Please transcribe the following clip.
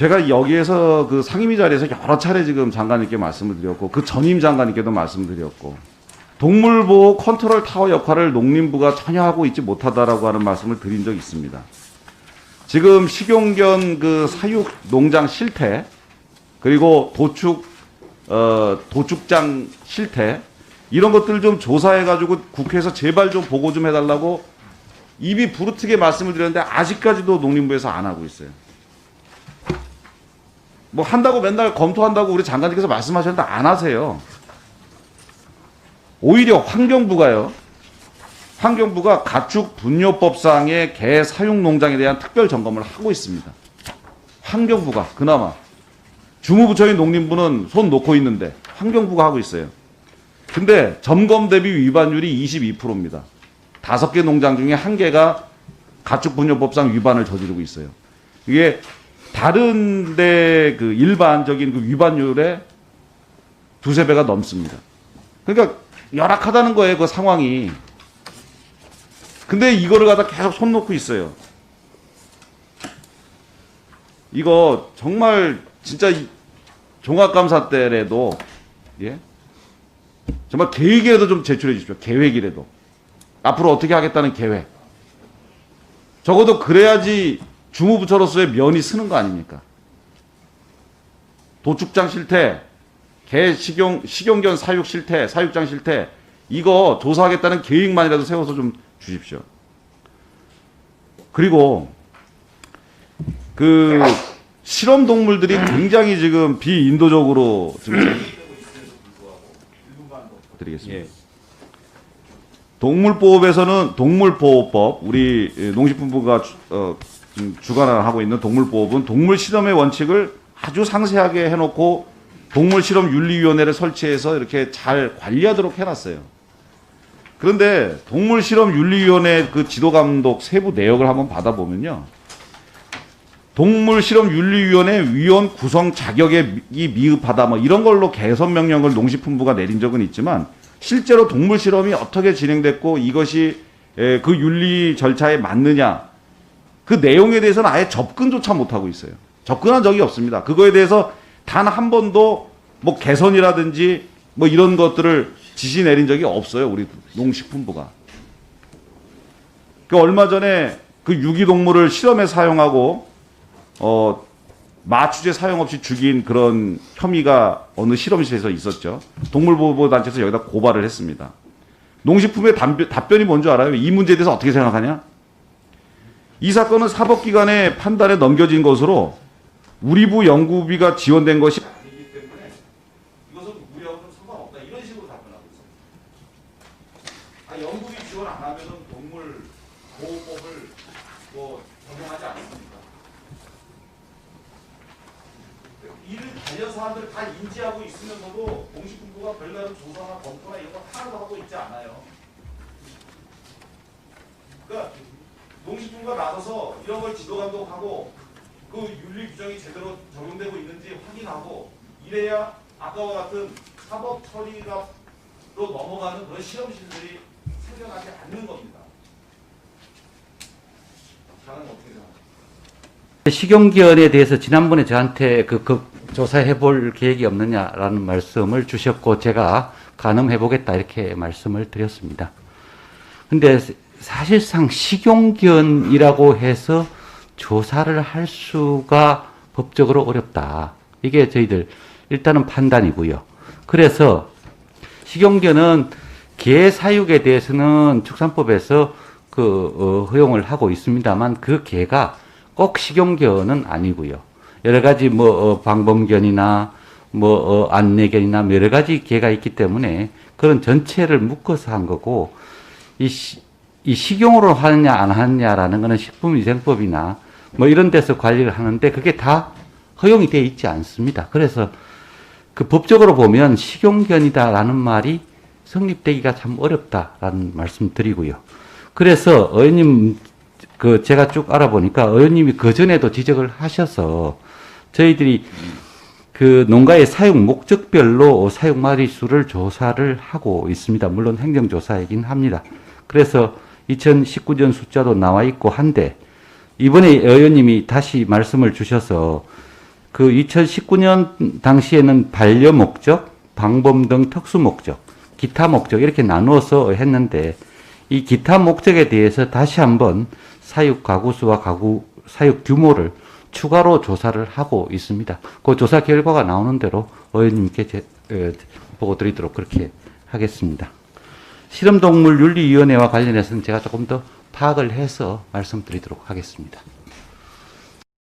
제가 여기에서 그 상임위 자리에서 여러 차례 지금 장관님께 말씀을 드렸고 그 전임 장관님께도 말씀드렸고 동물보호 컨트롤 타워 역할을 농림부가 전혀 하고 있지 못하다라고 하는 말씀을 드린 적이 있습니다. 지금 식용견 그 사육 농장 실태 그리고 도축 어 도축장 실태 이런 것들 좀 조사해 가지고 국회에서 제발 좀 보고 좀 해달라고 입이 부르트게 말씀을 드렸는데 아직까지도 농림부에서 안 하고 있어요. 뭐 한다고 맨날 검토한다고 우리 장관님께서 말씀하셨는데 안 하세요. 오히려 환경부가요. 환경부가 가축 분뇨법상의 개 사육 농장에 대한 특별 점검을 하고 있습니다. 환경부가 그나마 주무부처인 농림부는 손 놓고 있는데 환경부가 하고 있어요. 근데 점검 대비 위반율이 22%입니다. 다섯 개 농장 중에 한 개가 가축 분뇨법상 위반을 저지르고 있어요. 이게 다른데 그 일반적인 그 위반율의 두세 배가 넘습니다. 그러니까 열악하다는 거예요, 그 상황이. 근데 이거를 갖다 계속 손 놓고 있어요. 이거 정말 진짜 이 종합감사 때라도 예? 정말 계획이라도 좀 제출해 주십시오. 계획이라도. 앞으로 어떻게 하겠다는 계획. 적어도 그래야지 주무부처로서의 면이 쓰는 거 아닙니까? 도축장 실태, 개 식용 식용견 사육 실태, 사육장 실태 이거 조사하겠다는 계획만이라도 세워서 좀 주십시오. 그리고 그 실험 동물들이 굉장히 지금 비인도적으로 지금 드리겠습니다. 동물보호법에서는 동물보호법 우리 농식품부가 주- 어, 주관을 하고 있는 동물보호법은 동물 실험의 원칙을 아주 상세하게 해놓고 동물 실험 윤리위원회를 설치해서 이렇게 잘 관리하도록 해놨어요. 그런데 동물 실험 윤리위원회 그 지도 감독 세부 내역을 한번 받아보면요. 동물 실험 윤리위원회 위원 구성 자격에 미- 미흡하다 뭐 이런 걸로 개선 명령을 농식품부가 내린 적은 있지만 실제로 동물 실험이 어떻게 진행됐고 이것이 에, 그 윤리 절차에 맞느냐 그 내용에 대해서는 아예 접근조차 못하고 있어요. 접근한 적이 없습니다. 그거에 대해서 단 한 번도 뭐 개선이라든지 뭐 이런 것들을 지시 내린 적이 없어요. 우리 농식품부가. 그 얼마 전에 그 유기동물을 실험에 사용하고 어 마취제 사용 없이 죽인 그런 혐의가 어느 실험실에서 있었죠. 동물보호단체에서 여기다 고발을 했습니다. 농식품의 답변, 답변이 뭔지 알아요? 이 문제에 대해서 어떻게 생각하냐? 이 사건은 사법기관의 판단에 넘겨진 것으로 우리 부 연구비가 지원된 것이 아니기 때문에 이것은 우리하고는 상관없다. 이런 식으로 답변하고 있습니다. 아, 연구비 지원 안 하면은 동물 보호법을 뭐 적용하지 않습니까? 이를 관련 사람들 다 인지하고 있으면서도 공식분부가 별다른 조사나 검토나 이런 거 하나도 하고 있지 않아요. 그러니까 농식품부가 나서서 이런 걸 지도 감독하고 그 윤리 규정이 제대로 적용되고 있는지 확인하고 이래야 아까와 같은 사법 처리가로 넘어가는 그런 실험실들이 생겨나지 않는 겁니다. 저는 어떻게 생각하세요? 식용견에 대해서 지난번에 저한테 그, 그 조사해 볼 계획이 없느냐라는 말씀을 주셨고 제가 가늠해 보겠다 이렇게 말씀을 드렸습니다. 근데 사실상 식용견이라고 해서 조사를 할 수가 법적으로 어렵다. 이게 저희들 일단은 판단이고요. 그래서 식용견은 개 사육에 대해서는 축산법에서 그 어, 허용을 하고 있습니다만 그 개가 꼭 식용견은 아니고요. 여러 가지 뭐 어, 방범견이나 뭐 어, 안내견이나 뭐 여러 가지 개가 있기 때문에 그런 전체를 묶어서 한 거고 이, 시, 이 식용으로 하느냐 안 하느냐라는 거는 식품위생법이나 뭐 이런 데서 관리를 하는데 그게 다 허용이 되어 있지 않습니다. 그래서 그 법적으로 보면 식용견이다라는 말이 성립되기가 참 어렵다라는 말씀 드리고요. 그래서 의원님 그 제가 쭉 알아보니까 의원님이 그 전에도 지적을 하셔서 저희들이 그 농가의 사용 목적별로 사용 마리 수를 조사를 하고 있습니다. 물론 행정조사이긴 합니다. 그래서 2019년 숫자도 나와 있고 한데 이번에 의원님이 다시 말씀을 주셔서 그 2019년 당시에는 반려 목적, 방범 등 특수 목적, 기타 목적 이렇게 나누어서 했는데 이 기타 목적에 대해서 다시 한번 사육 가구 수와 가구 사육 규모를 추가로 조사를 하고 있습니다. 그 조사 결과가 나오는 대로 의원님께 제, 에, 보고 드리도록 그렇게 하겠습니다. 실험동물 윤리위원회와 관련해서는 제가 조금 더 파악을 해서 말씀드리도록 하겠습니다.